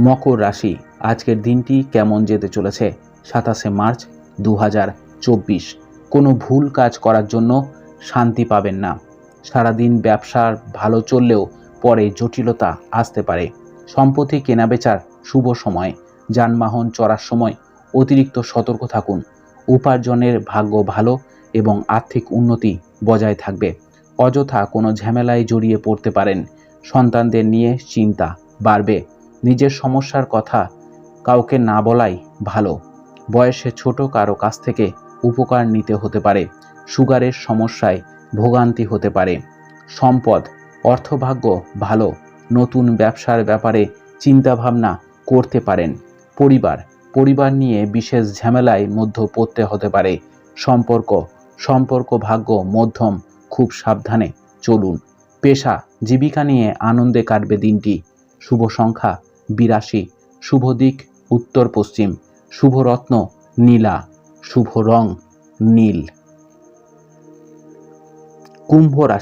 মকর রাশি, আজকের দিনটি কেমন যেতে চলেছে? সাতাশে মার্চ দু হাজার চব্বিশ। কোনো ভুল কাজ করার জন্য শান্তি পাবেন না। সারাদিন ব্যবসার ভালো চললেও পরে জটিলতা আসতে পারে। সম্পত্তি কেনাবেচার শুভ সময়। যানবাহন চড়ার সময় অতিরিক্ত সতর্ক থাকুন। উপার্জনের ভাগ্য ভালো এবং আর্থিক উন্নতি বজায় থাকবে। অযথা কোনো ঝামেলায় জড়িয়ে পড়তে পারেন। সন্তানদের নিয়ে চিন্তা বাড়বে। নিজের সমস্যার কথা কাউকে না বলাই ভালো। বয়সে ছোট কারও কাছ থেকে উপকার নিতে হতে পারে। সুগারের সমস্যায় ভোগান্তি হতে পারে। সম্পদ, অর্থভাগ্য ভালো, নতুন ব্যবসার ব্যাপারে চিন্তাভাবনা করতে পারেন। পরিবার পরিবার নিয়ে বিশেষ ঝামেলায় মধ্য পড়তে হতে পারে। সম্পর্ক সম্পর্ক ভাগ্য মধ্যম, খুব সাবধানে চলুন। পেশা, জীবিকা নিয়ে আনন্দে কাটবে দিনটি। শুভ সংখ্যা বিরাশি শুভ দিক উত্তর পশ্চিম শুভরত্ন নীলা শুভ রং নীল। কুম্ভ রাশি।